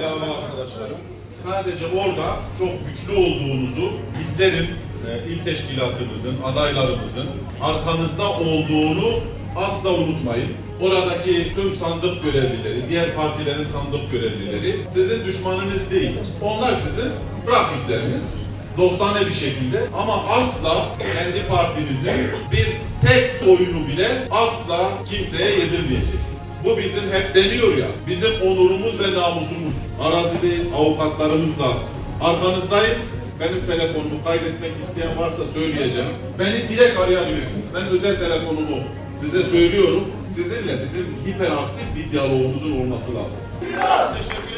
dava arkadaşlarım. Sadece orada çok güçlü olduğunuzu bizlerin, e, il teşkilatımızın, adaylarımızın arkanızda olduğunu asla unutmayın. Oradaki tüm sandık görevlileri, diğer partilerin sandık görevlileri sizin düşmanınız değil. Onlar sizin rakipleriniz. Dostane bir şekilde ama asla kendi partinizin bir tek oyunu bile asla kimseye yedirmeyeceksiniz. Bu bizim hep deniyor ya, bizim onurumuz ve namusumuz. Arazideyiz, avukatlarımızla arkanızdayız. Benim telefonumu kaydetmek isteyen varsa söyleyeceğim. Beni direkt arayabilirsiniz. Ben özel telefonumu size söylüyorum. Sizinle bizim hiperaktif bir diyalogumuzun olması lazım. Teşekkür.